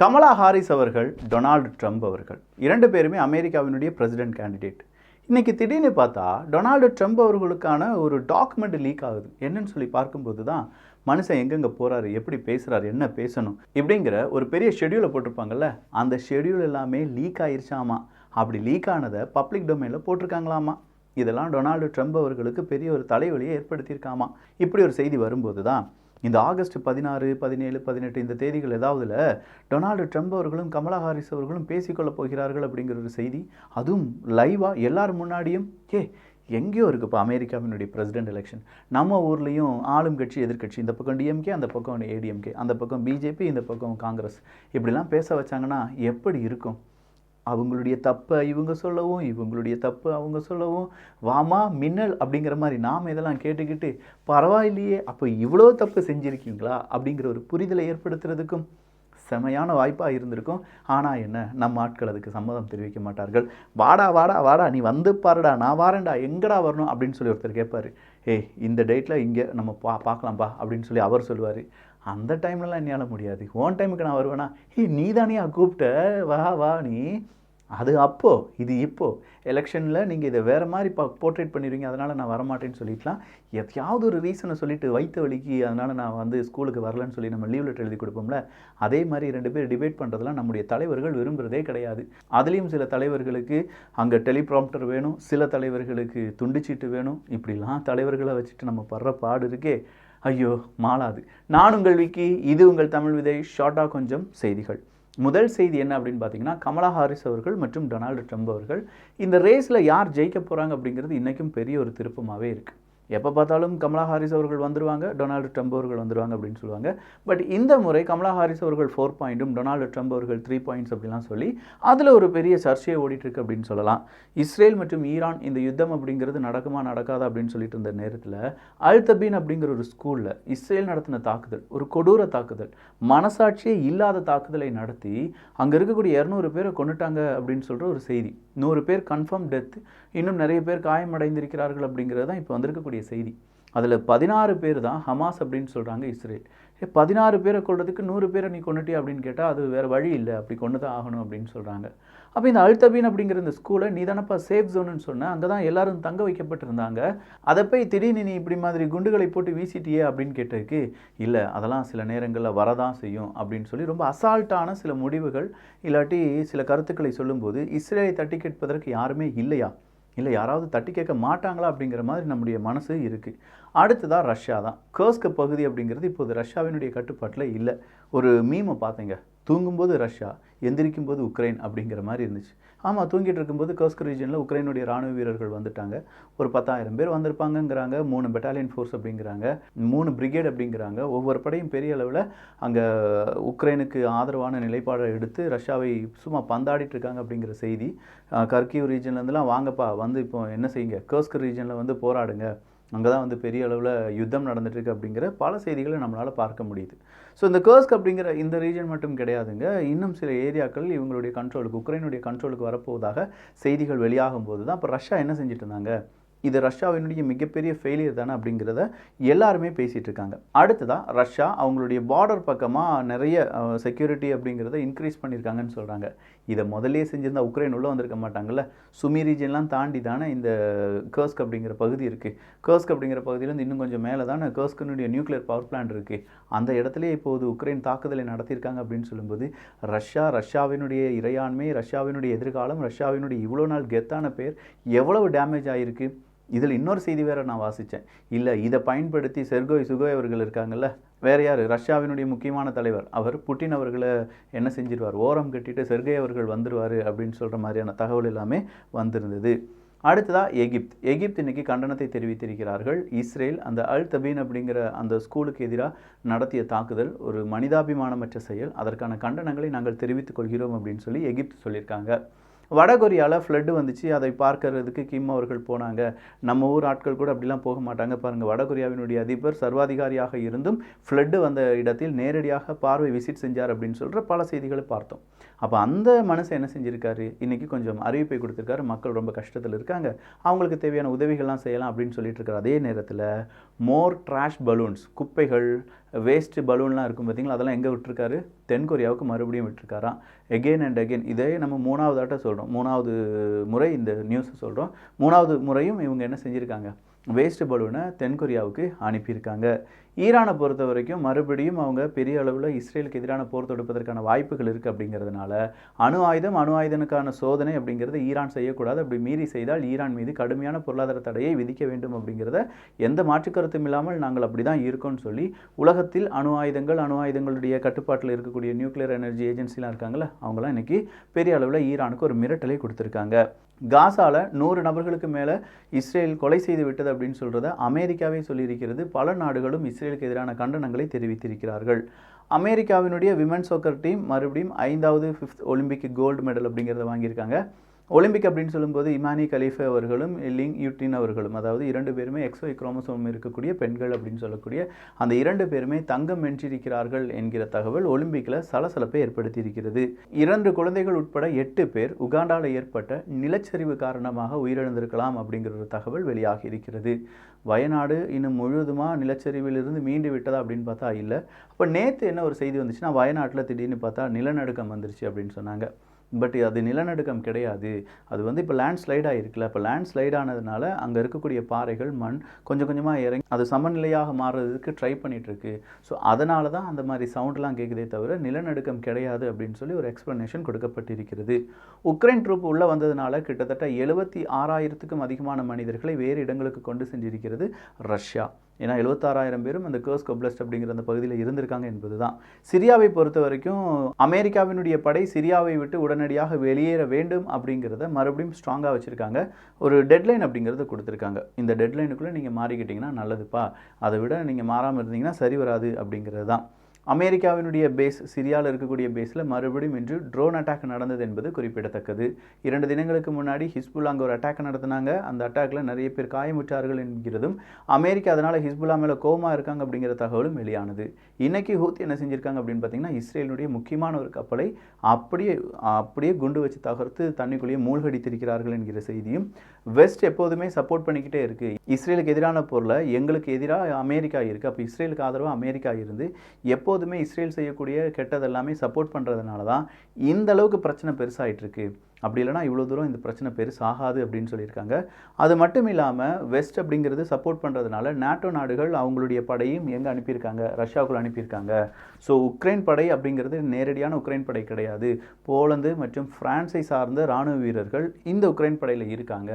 Kamala Harris அவர்கள் Donald Trump அவர்கள். இரண்டு பேருமே அமெரிக்காவினுடைய பிரசிடென்ட் கேண்டிடேட் இன்னைக்கு திடீர்னு பார்த்தா டொனால்டு ட்ரம்ப் அவர்களுக்கான ஒரு டாக்குமெண்ட் லீக் ஆகுது. என்னன்னு சொல்லி பார்க்கும்போது தான் மனுஷன் எங்கெங்கே போகிறாரு எப்படி பேசுகிறாரு என்ன பேசணும் இப்படிங்கிற ஒரு பெரிய ஷெடியூலை போட்டிருப்பாங்கல்ல அந்த ஷெடியூல் எல்லாமே லீக் ஆயிருச்சாமா? அப்படி லீக் ஆனதை பப்ளிக் டொமைனில் போட்டிருக்காங்களாமா? இதெல்லாம் டொனால்டு ட்ரம்ப் அவர்களுக்கு பெரிய ஒரு தலைவலியை ஏற்படுத்தியிருக்காமா? இப்படி ஒரு செய்தி வரும்போது தான் இந்த ஆகஸ்ட் பதினாறு பதினேழு பதினெட்டு இந்த தேதிகள் ஏதாவதுல டொனால்டு ட்ரம்ப் அவர்களும் கமலா ஹாரிஸ் அவர்களும் பேசிக்கொள்ளப் போகிறார்கள் அப்படிங்கிற ஒரு செய்தி. அதுவும் லைவாக எல்லார் முன்னாடியும்? ஏ எங்கேயோ இருக்குது இப்போ அமெரிக்காவினுடைய பிரசிடென்ட் எலெக்ஷன் நம்ம ஊர்லேயும் ஆளும் கட்சி எதிர்க்கட்சி. இந்த பக்கம் டிஎம்கே அந்த பக்கம் ஏடிஎம்கே அந்த பக்கம் பிஜேபி இந்த பக்கம் காங்கிரஸ் இப்படிலாம் பேச வச்சாங்கன்னா எப்படி இருக்கும்? அவங்களுடைய தப்பை இவங்க சொல்லவும் இவங்களுடைய தப்பு அவங்க சொல்லவும். வாமா மின்னல் அப்படிங்கிற மாதிரி நாம் இதெல்லாம் கேட்டுக்கிட்டு பரவாயில்லையே அப்போ இவ்வளோ தப்பு செஞ்சுருக்கீங்களா? அப்படிங்கிற ஒரு புரிதலை ஏற்படுத்துறதுக்கும் செமையான வாய்ப்பாக இருந்திருக்கும். ஆனால் என்ன நம்ம ஆட்கள் அதுக்கு சம்மதம் தெரிவிக்க மாட்டார்கள். வாடா வாடா வாடா நீ வந்து பாருடா நான் வாரேன்டா எங்கடா வரணும்? அப்படின்னு சொல்லி ஒருத்தர் கேட்பார் ஏய் இந்த டேட்டில் இங்கே நம்ம பா பார்க்கலாம்ப்பா அப்படின்னு சொல்லி அவர் சொல்லுவார். அந்த டைம்லலாம் என்னால் முடியாது. ஓன் டைமுக்கு நான் வருவேனா? ஏய் நீ தானே கூப்பிட்ட? வா வா நீ. அது அப்போ இது இப்போ. எலெக்ஷனில் நீங்கள் இதை வேறு மாதிரி பா போர்ட்ரேட் பண்ணிடுவீங்க அதனால் நான் வரமாட்டேன்னு சொல்லிக்கலாம் எதையாவது ஒரு ரீசனை சொல்லிட்டு வைத்த வலிக்கு அதனால் நான் வந்து ஸ்கூலுக்கு வரலன்னு சொல்லி நம்ம லீவ் லெட்டர் எழுதி கொடுப்போம்ல அதே மாதிரி ரெண்டு பேர் டிபேட் பண்ணுறதுலாம் நம்முடைய தலைவர்கள் விரும்புகிறதே கிடையாது. அதுலேயும் சில தலைவர்களுக்கு அங்கே டெலிப்ராம்டர் வேணும் சில தலைவர்களுக்கு துண்டுச்சீட்டு வேணும் இப்படிலாம் தலைவர்களை வச்சுட்டு நம்ம படுற பாடு இருக்கே ஐயோ மாளாது. நான் உங்கள் விக்கி இது உங்கள் தமிழ் விதை ஷார்ட்டாக கொஞ்சம் செய்திகள். முதல் செய்தி என்ன அப்படின்னு பார்த்தீங்கன்னா கமலா ஹாரிஸ் அவர்கள் மற்றும் டொனால்டு ட்ரம்ப் அவர்கள் இந்த ரேஸில் யார் ஜெயிக்க போகிறாங்க அப்படிங்கிறது இன்றைக்கும் பெரிய ஒரு திருப்பமாகவே இருக்குது எப்போ பார்த்தாலும் கமலா ஹாரிஸ் அவர்கள் வந்துருவாங்க டொனால்டு ட்ரம்ப் அவர்கள் வந்துருவாங்க அப்படின்னு சொல்லுவாங்க. பட் இந்த முறை கமலா ஹாரிஸ் அவர்கள் ஃபோர் பாயிண்ட்டும் டொனால்டு ட்ரம்ப் அவர்கள் த்ரீ பாயிண்ட்ஸ் அப்படிலாம் சொல்லி அதில் ஒரு பெரிய சர்ச்சையை ஓடிட்டுருக்கு அப்படின்னு சொல்லலாம். இஸ்ரேல் மற்றும் ஈரான் இந்த யுத்தம் அப்படிங்கிறது நடக்குமா நடக்காதா அப்படின்னு சொல்லிட்டு இருந்த நேரத்தில் அல்தபீன் அப்படிங்கிற ஒரு ஸ்கூலில் இஸ்ரேல் நடத்தின தாக்குதல் ஒரு கொடூர தாக்குதல் மனசாட்சியே இல்லாத தாக்குதலை நடத்தி அங்கே இருக்கக்கூடிய இரநூறு பேரை கொண்டுட்டாங்க அப்படின்னு சொல்கிற ஒரு செய்தி. நூறு பேர் கன்ஃபார்ம் டெத் இன்னும் நிறைய பேர் காயமடைந்திருக்கிறார்கள் அப்படிங்கிறது தான் இப்போ வந்திருக்கக்கூடிய செய்தி. அதில் பதினாறு பேர் தான் ஹமாஸ் அப்படின்னு சொல்கிறாங்க இஸ்ரேல். பதினாறு பேரை கொள்றதுக்கு நூறு பேரை நீ கொண்டுட்டியா அப்படின்னு கேட்டால் அது வேறு வழி இல்லை. அப்படி கொண்டு தான் ஆகணும் அப்படின்னு சொல்கிறாங்க அப்போ இந்த அல்தபீன் அப்படிங்கிற இந்த ஸ்கூலை நீ தானப்பா சேஃப் ஜோனுன்னு சொன்ன. அங்கே தான் எல்லாரும் தங்க வைக்கப்பட்டிருந்தாங்க. அதை போய் திடீர்னு நீ இப்படி மாதிரி குண்டுகளை போட்டு வீசிட்டியே? அப்படின்னு கேட்டதுக்கு இல்லை அதெல்லாம் சில நேரங்களில் வரதான் செய்யும். அப்படின்னு சொல்லி ரொம்ப அசால்ட்டான சில முடிவுகள் இல்லாட்டி சில கருத்துக்களை சொல்லும்போது இஸ்ரேலை தட்டி கேட்பதற்கு யாருமே இல்லையா? இல்லை யாராவது தட்டி கேட்க மாட்டாங்களா அப்படிங்கிற மாதிரி நம்முடைய மனசு இருக்குது அடுத்ததாக ரஷ்யா தான். கர்ஸ்க பகுதி அப்படிங்கிறது இப்போது ரஷ்யாவினுடைய கட்டுப்பாட்டில் இல்லை. ஒரு மீமை பார்த்தீங்க. தூங்கும்போது ரஷ்யா எந்திரிக்கும்போது உக்ரைன் அப்படிங்கிற மாதிரி இருந்துச்சு. ஆமாம் தூங்கிட்டு இருக்கும்போது கர்ஸ்க் ரீஜனில் உக்ரைனுடைய ராணுவ வீரர்கள் வந்துட்டாங்க. ஒரு பத்தாயிரம் பேர் வந்திருப்பாங்கங்கிறாங்க மூணு பெட்டாலியன் ஃபோர்ஸ் அப்படிங்கிறாங்க மூணு பிரிகேட் அப்படிங்கிறாங்க. ஒவ்வொரு படையும் பெரிய அளவில் அங்கே உக்ரைனுக்கு ஆதரவான நிலைப்பாடை எடுத்து ரஷ்யாவை சும்மா பந்தாடிட்டு இருக்காங்க அப்படிங்கிற செய்தி. கர்கியூ ரீஜன்லேருந்துலாம் வாங்கப்பா வந்து இப்போ என்ன செய்யுங்க? கர்ஸ்க் ரீஜனில் வந்து போராடுங்க. அங்கே தான் வந்து பெரிய அளவில் யுத்தம் நடந்துட்டுருக்கு அப்படிங்கிற பல செய்திகளை நம்மளால் பார்க்க முடியுது. ஸோ இந்த கர்ஸ்க் அப்படிங்கிற இந்த ரீஜன் மட்டும் கிடையாதுங்க. இன்னும் சில ஏரியாக்கள் இவங்களுடைய கண்ட்ரோலுக்கு உக்ரைனுடைய கண்ட்ரோலுக்கு வரப்போவதாக செய்திகள் வெளியாகும் போது தான் இப்போ ரஷ்யா என்ன செஞ்சுட்டு இருந்தாங்க இது ரஷ்யாவினுடைய மிகப்பெரிய ஃபெயிலியர் தானே அப்படிங்கிறத எல்லாருமே பேசிகிட்டு இருக்காங்க. அடுத்ததாக ரஷ்யா அவங்களுடைய பார்டர் பக்கமாக நிறைய செக்யூரிட்டி அப்படிங்கிறத இன்க்ரீஸ் பண்ணியிருக்காங்கன்னு சொல்கிறாங்க இதை முதல்லே செஞ்சிருந்தா உக்ரைன் உள்ளே வந்திருக்க மாட்டாங்கல்ல? சுமி ரீஜன்லாம் தாண்டி தானே இந்த கர்ஸ்க் அப்படிங்கிற பகுதி இருக்குது கர்ஸ்க் அப்படிங்கிற பகுதியிலேருந்து இன்னும் கொஞ்சம் மேலே தானே கர்ஸ்கனுடைய நியூக்ளியர் பவர் பிளான்ட் இருக்குது அந்த இடத்துல இப்போது உக்ரைன் தாக்குதலை நடத்தியிருக்காங்க அப்படின்னு சொல்லும்போது ரஷ்யா ரஷ்யாவினுடைய இறையாண்மை ரஷ்யாவினுடைய எதிர்காலம் ரஷ்யாவினுடைய இவ்வளோ நாள் கெத்தான பேர் எவ்வளவு டேமேஜ் ஆகிருக்கு இதில் இன்னொரு செய்தி வேற நான் வாசித்தேன். இல்லை இதை பயன்படுத்தி செர்கோய் சுகோய் அவர்கள் இருக்காங்கல்ல வேற யார்? ரஷ்யாவினுடைய முக்கியமான தலைவர். அவர் புட்டின் அவர்களை என்ன செஞ்சிருவார்? ஓரம் கட்டிட்டு செர்கே அவர்கள் வந்துடுவார் அப்படின்னு சொல்கிற மாதிரியான தகவல் எல்லாமே வந்திருந்தது. அடுத்ததாக எகிப்த். எகிப்த் இன்னைக்கு கண்டனத்தை தெரிவித்திருக்கிறார்கள். இஸ்ரேல் அந்த அல் தபீன் அப்படிங்கிற அந்த ஸ்கூலுக்கு எதிராக நடத்திய தாக்குதல் ஒரு மனிதாபிமானமற்ற செயல். அதற்கான கண்டனங்களை நாங்கள் தெரிவித்துக் கொள்கிறோம் அப்படின்னு சொல்லி எகிப்து சொல்லியிருக்காங்க. வடகொரியாவில் ஃப்ளட்டு வந்துச்சு. அதை பார்க்கறதுக்கு கிம் அவர்கள் போனாங்க. நம்ம ஊர் ஆட்கள் கூட அப்படிலாம் போக மாட்டாங்க. பாருங்கள் வடகொரியாவினுடைய அதிபர் சர்வாதிகாரியாக இருந்தும் ஃப்ளட்டு வந்த இடத்தில் நேரடியாக பார்வை விசிட் செஞ்சார் அப்படின்னு சொல்கிற பல செய்திகளை பார்த்தோம். அப்போ அந்த மனசை என்ன செஞ்சுருக்காரு? இன்றைக்கி கொஞ்சம் அறிவிப்பை கொடுத்துருக்காரு. மக்கள் ரொம்ப கஷ்டத்தில் இருக்காங்க. அவங்களுக்கு தேவையான உதவிகள்லாம் செய்யலாம் அப்படின்னு சொல்லிட்டு இருக்காரு அதே நேரத்தில் மோர் ட்ராஷ் பலூன்ஸ் குப்பைகள் வேஸ்ட்டு பலூன்லாம் இருக்கும் பார்த்தீங்களா அதெல்லாம் எங்கே விட்டுருக்காரு? தென்கொரியாவுக்கு மறுபடியும் விட்டுருக்காராம் எகெயின் அண்ட் அகெயின் இதே நம்ம மூணாவது ஆட்ட சொல்கிறோம் மூணாவது முறை இந்த நியூஸை சொல்கிறோம் மூணாவது முறையும் இவங்க என்ன செஞ்சுருக்காங்க? வேஸ்ட்டு பலூனை தென்கொரியாவுக்கு அனுப்பியிருக்காங்க. ஈரானை பொறுத்த வரைக்கும் மறுபடியும் அவங்க பெரிய அளவில் இஸ்ரேலுக்கு எதிரான போர் தொடுப்பதற்கான வாய்ப்புகள் இருக்குது அப்படிங்கிறதுனால அணு ஆயுதம் அணு ஆயுதனுக்கான சோதனை அப்படிங்கிறது ஈரான் செய்யக்கூடாது. அப்படி மீறி செய்தால் ஈரான் மீது கடுமையான பொருளாதார தடையை விதிக்க வேண்டும் அப்படிங்கிறத எந்த மாற்று கருத்தும் இல்லாமல் நாங்கள் அப்படி தான் இருக்கோம்னு சொல்லி உலகத்தில் அணு ஆயுதங்கள் அணு ஆயுதங்களுடைய கட்டுப்பாட்டில் இருக்கக்கூடிய நியூக்ளியர் எனர்ஜி ஏஜென்சிலாம் இருக்காங்களே அவங்களாம் இன்றைக்கி பெரிய அளவில் ஈரானுக்கு ஒரு மிரட்டலை கொடுத்துருக்காங்க. காசாவில் நூறு நபர்களுக்கு மேலே இஸ்ரேல் கொலை செய்து விட்டது அப்படின்னு சொல்கிறத அமெரிக்காவே சொல்லியிருக்கிறது. பல நாடுகளும் இஸ்ரேலுக்கு எதிரான கண்டனங்களை தெரிவித்திருக்கிறார்கள். அமெரிக்காவினுடைய விமன் சோக்கர் டீம் மறுபடியும் ஐந்தாவது ஃபிஃப்த் ஒலிம்பிக் கோல்டு மெடல் அப்படிங்கிறத வாங்கியிருக்காங்க. ஒலிம்பிக் அப்படின்னு சொல்லும்போது இமானி கலீஃபே அவர்களும் லிங் யூட்டின் அவர்களும் அதாவது இரண்டு பேருமே எக்ஸ்ஒய் குரோமோசோம் இருக்கக்கூடிய பெண்கள் அப்படின்னு சொல்லக்கூடிய அந்த இரண்டு பேருமே தங்கம் வென்றிருக்கிறார்கள் என்கிற தகவல் ஒலிம்பிக்கில் சலசலப்பை ஏற்படுத்தியிருக்கிறது. இரண்டு குழந்தைகள் உட்பட எட்டு பேர் உகாண்டாவில் ஏற்பட்ட நிலச்சரிவு காரணமாக உயிரிழந்திருக்கலாம் அப்படிங்கிற ஒரு தகவல் வெளியாகி இருக்கிறது வயநாடு இன்னும் முழுவதுமாக நிலச்சரிவிலிருந்து மீண்டு விட்டதா அப்படின்னு பார்த்தா இல்லை. அப்போ நேற்று என்ன ஒரு செய்தி வந்துச்சுன்னா வயநாட்டில் திடீர்னு பார்த்தா நிலநடுக்கம் வந்துருச்சு அப்படின்னு சொன்னாங்க. பட் அது நிலநடுக்கம் கிடையாது. அது வந்து இப்போ லேண்ட் ஸ்லைட் ஆகிருக்குல்ல இப்போ லேண்ட் ஸ்லைட் ஆனதுனால அங்கே இருக்கக்கூடிய பாறைகள் மண் கொஞ்சம் கொஞ்சமாக இறங்கி அது சமநிலையாக மாறுறதுக்கு ட்ரை பண்ணிகிட்ருக்கு ஸோ அதனால தான் அந்த மாதிரி சவுண்ட்லாம் கேட்குதே தவிர நிலநடுக்கம் கிடையாது அப்படின்னு சொல்லி ஒரு எக்ஸ்ப்ளனேஷன் கொடுக்கப்பட்டிருக்கிறது. உக்ரைன் ட்ரூப் உள்ளே வந்ததுனால கிட்டத்தட்ட எழுபத்தி ஆறாயிரத்துக்கும் அதிகமான மனிதர்களை வேறு இடங்களுக்கு கொண்டு சென்றிருக்கிறது ரஷ்யா. ஏன்னா எழுபத்தாறாயிரம் பேரும் அந்த கேர்ஸ் கொப்லஸ்ட் அப்படிங்கிற அந்த பகுதியில் இருந்திருக்காங்க என்பது தான் சிரியாவை பொறுத்த வரைக்கும் அமெரிக்காவினுடைய படை சிரியாவை விட்டு உடனடியாக வெளியேற வேண்டும் அப்படிங்கிறத மறுபடியும் ஸ்ட்ராங்காக வச்சுருக்காங்க. ஒரு டெட்லைன் அப்படிங்கிறத கொடுத்துருக்காங்க. இந்த டெட்லைனுக்குள்ளே நீங்கள் மாறிக்கிட்டிங்கன்னா நல்லதுப்பா. அதை விட நீங்கள் மாறாமல் இருந்தீங்கன்னா சரி வராது அப்படிங்கிறது தான் அமெரிக்காவினுடைய பேஸ் சிரியாவில் இருக்கக்கூடிய பேஸில் மறுபடியும் இன்று ட்ரோன் அட்டாக் நடந்தது என்பது குறிப்பிடத்தக்கது. இரண்டு தினங்களுக்கு முன்னாடி ஹிஸ்புல்லா அங்கே ஒரு அட்டாக் நடத்தினாங்க. அந்த அட்டாக்ல நிறைய பேர் காயமுற்றார்கள் என்கிறதும் அமெரிக்கா அதனால் ஹிஸ்புல்லா மேலே கோமா இருக்காங்க அப்படிங்கிற தகவலும் வெளியானது. இன்னைக்கு ஹூத்தி என்ன செஞ்சிருக்காங்க அப்படின்னு பார்த்தீங்கன்னா இஸ்ரேலுடைய முக்கியமான ஒரு கப்பலை அப்படியே அப்படியே குண்டு வச்சு தகர்த்து தண்ணிக்குள்ளேயே மூழ்கடித்திருக்கிறார்கள் என்கிற செய்தியும் வெஸ்ட் எப்போதுமே சப்போர்ட் பண்ணிக்கிட்டே இருக்கு. இஸ்ரேலுக்கு எதிரான பொருளை எங்களுக்கு எதிராக அமெரிக்கா இருக்குது அப்போ இஸ்ரேலுக்கு ஆதரவாக அமெரிக்கா இருந்து எப்போ எப்போதுமே இஸ்ரேல் செய்யக்கூடிய கெட்டதெல்லாமே சப்போர்ட் பண்ணுறதுனால தான் இந்த அளவுக்கு பிரச்சனை பெருசாகிட்டு இருக்கு அப்படி இல்லைனா இவ்வளோ தூரம் இந்த பிரச்சனை பெருசாகாது அப்படின்னு சொல்லியிருக்காங்க. அது மட்டும் இல்லாமல் வெஸ்ட் அப்படிங்கிறது சப்போர்ட் பண்ணுறதுனால நாட்டோ நாடுகள் அவங்களுடைய படையும் எங்கே அனுப்பியிருக்காங்க? ரஷ்யாவுக்குள்ள அனுப்பியிருக்காங்க. ஸோ உக்ரைன் படை அப்படிங்கிறது நேரடியான உக்ரைன் படை கிடையாது. போலந்து மற்றும் ஃப்ரான்ஸை சார்ந்த இராணுவ வீரர்கள் இந்த உக்ரைன் படையில் இருக்காங்க.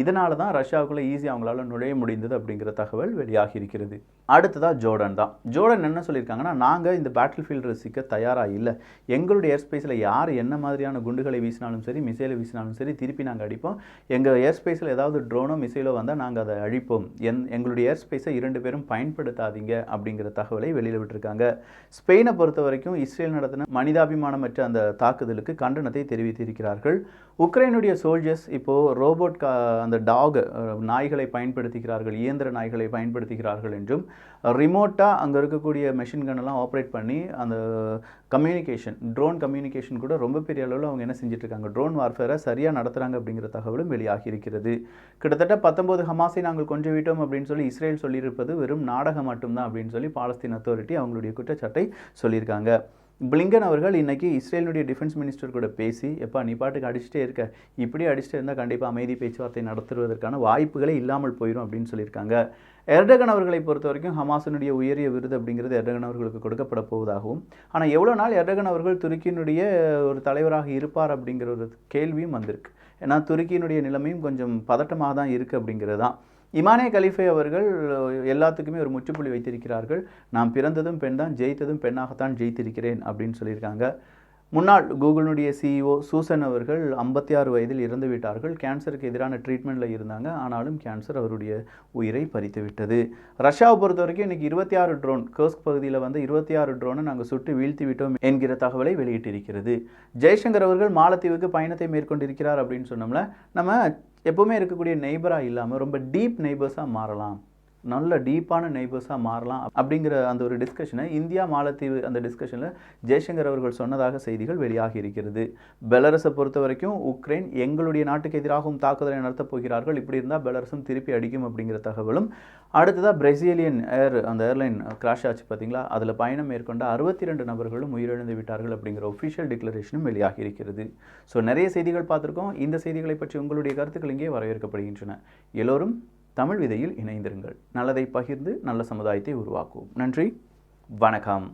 இதனால தான் ரஷ்யாவுக்குள்ளே ஈஸியாக அவங்களால நுழைய முடிந்தது அப்படிங்கிற தகவல் வெளியாகி இருக்கிறது. அடுத்ததாக ஜோர்டன் தான். ஜோர்டன் என்ன சொல்லியிருக்காங்கன்னா நாங்கள் இந்த பேட்டில் ஃபீல்டு ரசிக்க தயாராக இல்லை. எங்களுடைய ஏர் ஸ்பேஸில் யார் என்ன மாதிரியான குண்டுகளை வீசினாலும் சரி மிசைலை வீசினாலும் சரி திருப்பி நாங்கள் அடிப்போம். எங்கள் ஏர் ஸ்பேஸில் ஏதாவது ட்ரோனோ மிசைலோ வந்தால் நாங்கள் அதை அழிப்போம். என் எங்களுடைய ஏர் ஸ்பேஸை இரண்டு பேரும் பயன்படுத்தாதீங்க அப்படிங்கிற தகவலை வெளியில் விட்டுருக்காங்க. ஸ்பெயினை பொறுத்த வரைக்கும் இஸ்ரேல் நடத்தின மனிதாபிமானமற்ற அந்த தாக்குதலுக்கு கண்டனத்தை தெரிவித்திருக்கிறார்கள். உக்ரைனுடைய சோல்ஜர்ஸ் இப்போது ரோபோட் கா அந்த டாக் நாய்களை பயன்படுத்துகிறார்கள் இயந்திர நாய்களை பயன்படுத்துகிறார்கள் என்றும் ரிமோட்டாக அங்கே இருக்கக்கூடிய மெஷின் கன்னெல்லாம் ஆப்ரேட் பண்ணி அந்த கம்யூனிகேஷன் ட்ரோன் கம்யூனிகேஷன் கூட ரொம்ப பெரிய அளவில் அவங்க என்ன செஞ்சிட்ருக்காங்க? ட்ரோன் வார்ஃபேரை சரியாக நடத்துகிறாங்க அப்படிங்கிற தகவலும் வெளியாகி இருக்கிறது கிட்டத்தட்ட பத்தொம்போது ஹமாஸை நாங்கள் கொஞ்சம் விட்டோம் அப்படின்னு சொல்லி இஸ்ரேல் சொல்லியிருப்பது வெறும் நாடகம் மட்டும்தான் அப்படின்னு சொல்லி பாலஸ்தீன் அத்தாரிட்டி அவங்களுடைய குற்றச்சாட்டை சொல்லியிருக்காங்க. பிளிங்கன் அவர்கள் இன்றைக்கி இஸ்ரேலினுடைய டிஃபென்ஸ் மினிஸ்டர் கூட பேசி எப்பா நீ பாட்டுக்கு அடிச்சுட்டே இருக்க. இப்படி அடிச்சுட்டே இருந்தால் கண்டிப்பாக அமைதி பேச்சுவார்த்தை நடத்துவதற்கான வாய்ப்புகளே இல்லாமல் போயிடும் அப்படின்னு சொல்லியிருக்காங்க. எர்டகன் அவர்களை பொறுத்த வரைக்கும் ஹமாஸினுடைய உயரிய விருது அப்படிங்கிறது எர்டகன் அவர்களுக்கு கொடுக்கப்பட போவதாகவும் ஆனால் எவ்வளோ நாள் எர்டகன் அவர்கள் துருக்கியினுடைய ஒரு தலைவராக இருப்பார் அப்படிங்கிற ஒரு கேள்வியும் வந்திருக்கு. ஏன்னா துருக்கியினுடைய நிலைமையும் கொஞ்சம் பதட்டமாக தான் இருக்குது அப்படிங்கிறது. தான் இமானே கலிஃபே அவர்கள் எல்லாத்துக்குமே ஒரு முற்றுப்புள்ளி வைத்திருக்கிறார்கள். நான் பிறந்ததும் பெண் தான் ஜெயித்ததும் பெண்ணாகத்தான் ஜெயித்திருக்கிறேன் அப்படின்னு சொல்லியிருக்காங்க. முன்னாள் கூகுளினுடைய சிஇஓ சூசன் அவர்கள் ஐம்பத்தி ஆறு வயதில் இறந்து விட்டார்கள் கேன்சருக்கு எதிரான ட்ரீட்மெண்ட்டில் இருந்தாங்க. ஆனாலும் கேன்சர் அவருடைய உயிரை பறித்து விட்டது ரஷ்யாவை பொறுத்த வரைக்கும் இன்றைக்கி இருபத்தி ஆறு ட்ரோன் கர்ஸ்க் பகுதியில் வந்து இருபத்தி ஆறு ட்ரோனை நாங்கள் சுட்டு வீழ்த்தி விட்டோம் என்கிற தகவலை வெளியிட்டிருக்கிறது. ஜெய்சங்கர் அவர்கள் மாலத்தீவுக்கு பயணத்தை மேற்கொண்டிருக்கிறார் அப்படின்னு சொன்னோம்ல நம்ம எப்போவுமே இருக்கக்கூடிய நெய்பராக இல்லாமல் ரொம்ப டீப் நெய்பர்ஸாக மாறலாம். நல்ல டீப்பான நெய்பர்ஸாக மாறலாம் அப்படிங்கிற அந்த ஒரு டிஸ்கஷனை இந்தியா மாலத்தீவு அந்த டிஸ்கஷனில் ஜெய்சங்கர் அவர்கள் சொன்னதாக செய்திகள் வெளியாகி இருக்கிறது. பெலரஸை பொறுத்த வரைக்கும் உக்ரைன் எங்களுடைய நாட்டுக்கு எதிராகவும் தாக்குதலை நடத்தப் போகிறார்கள். இப்படி இருந்தால் பெலரஸும் திருப்பி அடிக்கும் அப்படிங்கிற தகவலும். அடுத்ததாக பிரேசிலியன் ஏர் அந்த ஏர்லைன் கிராஷ் ஆச்சு பார்த்தீங்களா? அதில் பயணம் மேற்கொண்ட அறுபத்தி ரெண்டு நபர்களும் உயிரிழந்து விட்டார்கள் அப்படிங்கிற ஒஃபிஷியல் டிக்ளரேஷனும் வெளியாகி இருக்கிறது. ஸோ நிறைய செய்திகள் பார்த்துருக்கோம். இந்த செய்திகளை பற்றி உங்களுடைய கருத்துக்கள் இங்கே வரவேற்கப்படுகின்றன. எல்லோரும் தமிழ் விதையில் இணைந்திருங்கள். நல்லதை பகிர்ந்து நல்ல சமுதாயத்தை உருவாக்குவோம். நன்றி. வணக்கம்.